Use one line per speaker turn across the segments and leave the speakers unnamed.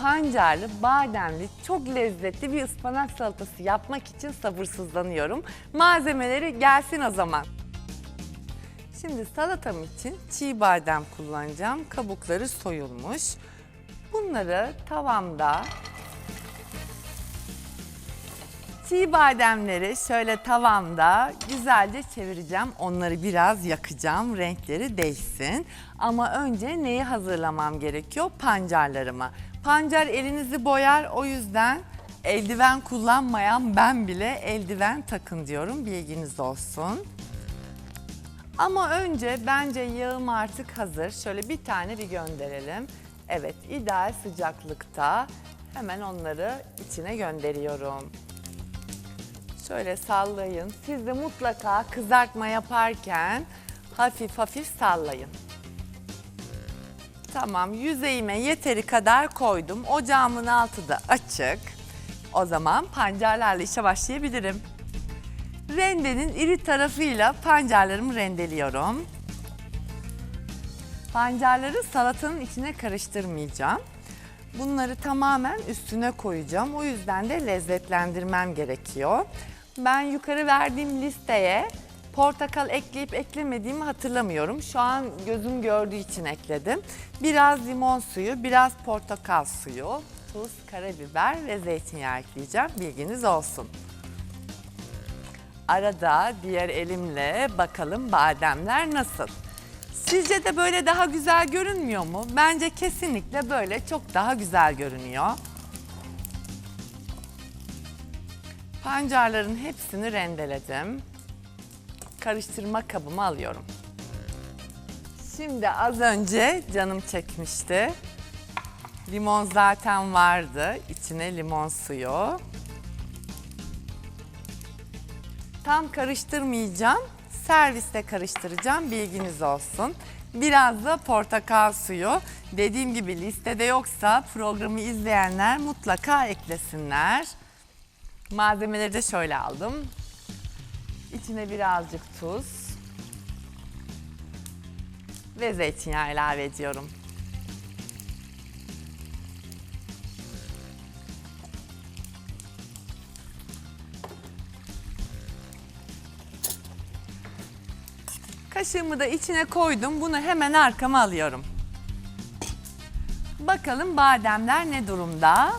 pancarlı, bademli, çok lezzetli bir ıspanak salatası yapmak için sabırsızlanıyorum. Malzemeleri gelsin o zaman. Şimdi salatam için çiğ badem kullanacağım. Kabukları soyulmuş. Bunları tavamda Çiğ bademleri şöyle tavamda güzelce çevireceğim. Onları biraz yakacağım. Renkleri değişsin. Ama önce neyi hazırlamam gerekiyor? Pancarlarımı. Pancar elinizi boyar. O yüzden eldiven kullanmayan ben bile eldiven takın diyorum. Bilginiz olsun. Ama önce bence yağım artık hazır. Şöyle bir tane bir gönderelim. Evet ideal sıcaklıkta hemen onları içine gönderiyorum. Şöyle sallayın. Siz de mutlaka kızartma yaparken hafif hafif sallayın. Tamam yüzeyime yeteri kadar koydum. Ocağımın altı da açık. O zaman pancarlarla işe başlayabilirim. Rendenin iri tarafıyla pancarlarımı rendeliyorum. Pancarları salatanın içine karıştırmayacağım. Bunları tamamen üstüne koyacağım. O yüzden de lezzetlendirmem gerekiyor. Ben yukarı verdiğim listeye portakal ekleyip eklemediğimi hatırlamıyorum. Şu an gözüm gördüğü için ekledim. Biraz limon suyu, biraz portakal suyu, tuz, karabiber ve zeytinyağı ekleyeceğim. Bilginiz olsun. Arada diğer elimle bakalım bademler nasıl? Sizce de böyle daha güzel görünmüyor mu? Bence kesinlikle böyle çok daha güzel görünüyor. Pancarların hepsini rendeledim. Karıştırma kabıma alıyorum. Şimdi az önce canım çekmişti. Limon zaten vardı. İçine limon suyu. Tam karıştırmayacağım. Serviste karıştıracağım. Bilginiz olsun. Biraz da portakal suyu. Dediğim gibi listede yoksa programı izleyenler mutlaka eklesinler. Malzemeleri de şöyle aldım. İçine birazcık tuz ve zeytinyağı ilave ediyorum. Kaşığımı da içine koydum. Bunu hemen arkama alıyorum. Bakalım bademler ne durumda?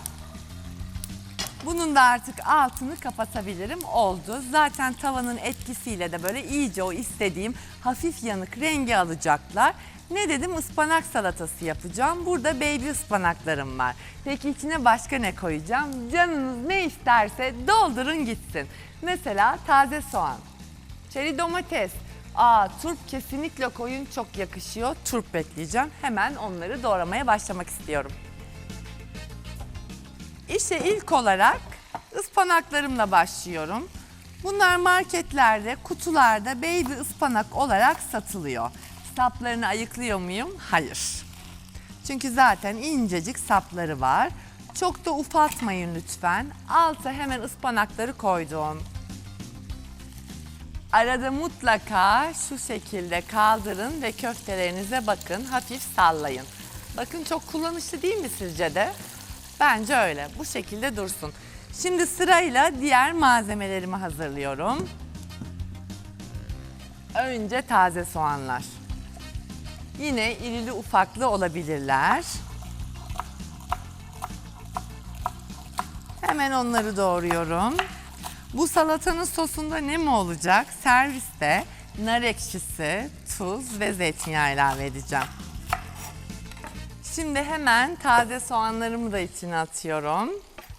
Bunun da artık altını kapatabilirim. Oldu. Zaten tavanın etkisiyle de böyle iyice o istediğim hafif yanık rengi alacaklar. Ne dedim? Ispanak salatası yapacağım. Burada baby ıspanaklarım var. Peki içine başka ne koyacağım? Canınız ne isterse doldurun gitsin. Mesela taze soğan, çeri domates, Aa, turp kesinlikle koyun çok yakışıyor. Turp bekleyeceğim. Hemen onları doğramaya başlamak istiyorum. İşe ilk olarak ıspanaklarımla başlıyorum. Bunlar marketlerde, kutularda baby ıspanak olarak satılıyor. Saplarını ayıklıyor muyum? Hayır. Çünkü zaten incecik sapları var. Çok da ufaltmayın lütfen. Alta hemen ıspanakları koydum. Arada mutlaka şu şekilde kaldırın ve köftelerinize bakın. Hafif sallayın. Bakın çok kullanışlı değil mi sizce de? Bence öyle. Bu şekilde dursun. Şimdi sırayla diğer malzemelerimi hazırlıyorum. Önce taze soğanlar. Yine irili ufaklı olabilirler. Hemen onları doğruyorum. Bu salatanın sosunda ne mi olacak? Serviste nar ekşisi, tuz ve zeytinyağı ilave edeceğim. Şimdi hemen taze soğanlarımı da içine atıyorum.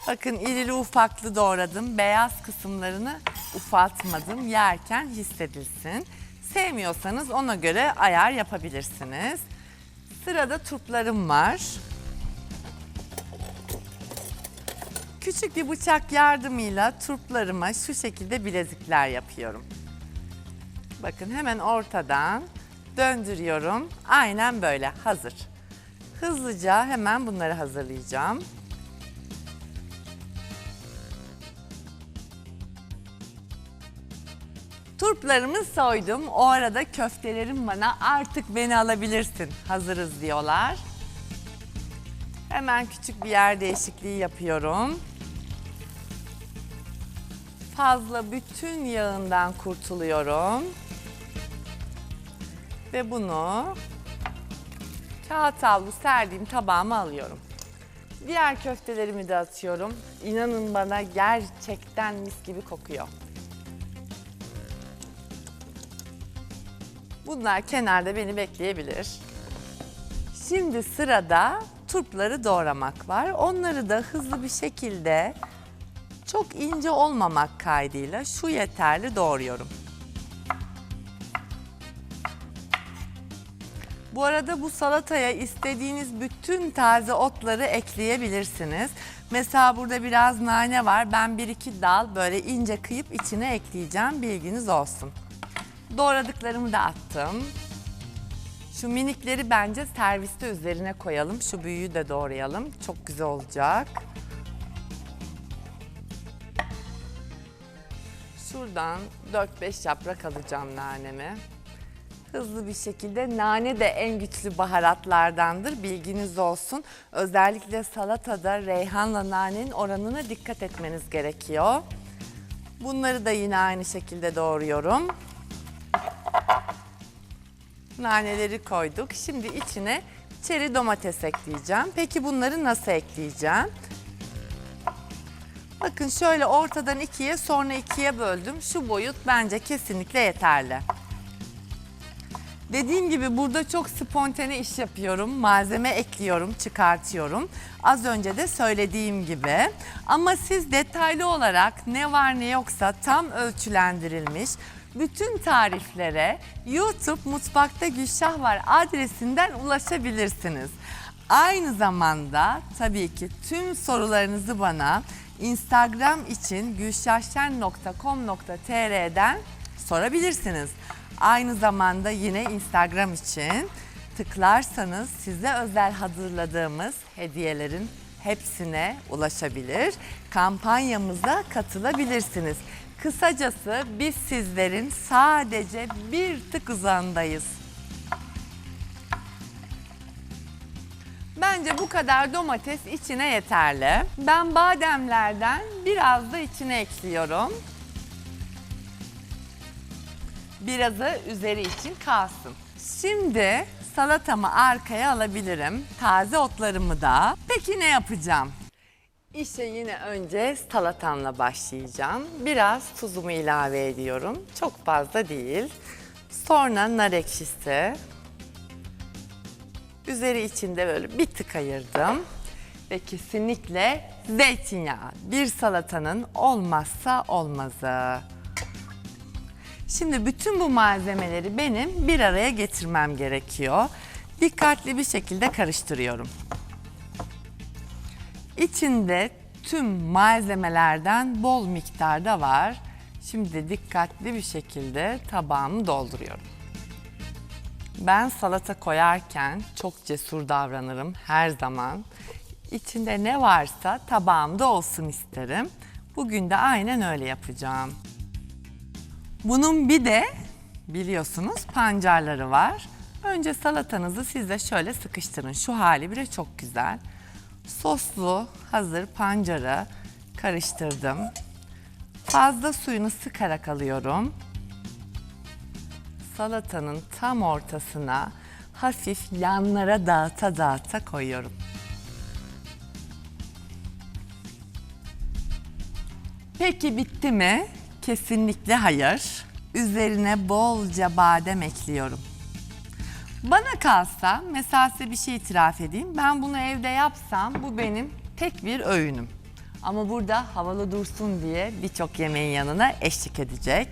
Bakın irili ufaklı doğradım. Beyaz kısımlarını ufaltmadım. Yerken hissedilsin. Sevmiyorsanız ona göre ayar yapabilirsiniz. Sırada turplarım var. Küçük bir bıçak yardımıyla turplarıma şu şekilde bilezikler yapıyorum. Bakın hemen ortadan döndürüyorum. Aynen böyle hazır. Hızlıca hemen bunları hazırlayacağım. Turplarımı soydum. O arada köftelerim bana artık beni alabilirsin hazırız diyorlar. Hemen küçük bir yer değişikliği yapıyorum. Fazla bütün yağından kurtuluyorum. Ve bunu kağıt havlu serdiğim tabağıma alıyorum. Diğer köftelerimi de atıyorum. İnanın bana gerçekten mis gibi kokuyor. Bunlar kenarda beni bekleyebilir. Şimdi sırada turpları doğramak var. Onları da hızlı bir şekilde çok ince olmamak kaydıyla şu yeterli doğruyorum. Bu arada bu salataya istediğiniz bütün taze otları ekleyebilirsiniz. Mesela burada biraz nane var. Ben bir iki dal böyle ince kıyıp içine ekleyeceğim. Bilginiz olsun. Doğradıklarımı da attım. Şu minikleri bence serviste üzerine koyalım. Şu büyüğü de doğrayalım. Çok güzel olacak. Şuradan 4-5 yaprak alacağım nanemi. Hızlı bir şekilde nane de en güçlü baharatlardandır. Bilginiz olsun. Özellikle salatada reyhanla nanenin oranına dikkat etmeniz gerekiyor. Bunları da yine aynı şekilde doğruyorum. Naneleri koyduk. Şimdi içine çeri domates ekleyeceğim. Peki bunları nasıl ekleyeceğim? Bakın şöyle ortadan ikiye sonra ikiye böldüm. Şu boyut bence kesinlikle yeterli. Dediğim gibi burada çok spontane iş yapıyorum. Malzeme ekliyorum, çıkartıyorum. Az önce de söylediğim gibi. Ama siz detaylı olarak ne var ne yoksa tam ölçülendirilmiş bütün tariflere YouTube Mutfakta Gülşah var adresinden ulaşabilirsiniz. Aynı zamanda tabii ki tüm sorularınızı bana Instagram için gülşahşen.com.tr'den sorabilirsiniz. Aynı zamanda yine Instagram için tıklarsanız size özel hazırladığımız hediyelerin hepsine ulaşabilir. Kampanyamıza katılabilirsiniz. Kısacası biz sizlerin sadece bir tık uzağındayız. Bence bu kadar domates içine yeterli. Ben bademlerden biraz da içine ekliyorum. Birazı üzeri için kalsın. Şimdi salatamı arkaya alabilirim. Taze otlarımı da. Peki ne yapacağım? İşe yine önce salatamla başlayacağım. Biraz tuzumu ilave ediyorum. Çok fazla değil. Sonra nar ekşisi. Üzeri içinde böyle bir tık ayırdım. Ve kesinlikle zeytinyağı. Bir salatanın olmazsa olmazı. Şimdi bütün bu malzemeleri benim bir araya getirmem gerekiyor. Dikkatli bir şekilde karıştırıyorum. İçinde tüm malzemelerden bol miktarda var. Şimdi dikkatli bir şekilde tabağımı dolduruyorum. Ben salata koyarken çok cesur davranırım her zaman. İçinde ne varsa tabağımda olsun isterim. Bugün de aynen öyle yapacağım. Bunun bir de biliyorsunuz pancarları var. Önce salatanızı siz de şöyle sıkıştırın. Şu hali bile çok güzel. Soslu hazır pancarı karıştırdım. Fazla suyunu sıkarak alıyorum. Salatanın tam ortasına hafif yanlara dağıta dağıta koyuyorum. Peki bitti mi? Kesinlikle hayır. Üzerine bolca badem ekliyorum. Bana kalsa, mesela size bir şey itiraf edeyim. Ben bunu evde yapsam bu benim tek bir öğünüm. Ama burada havalı dursun diye birçok yemeğin yanına eşlik edecek.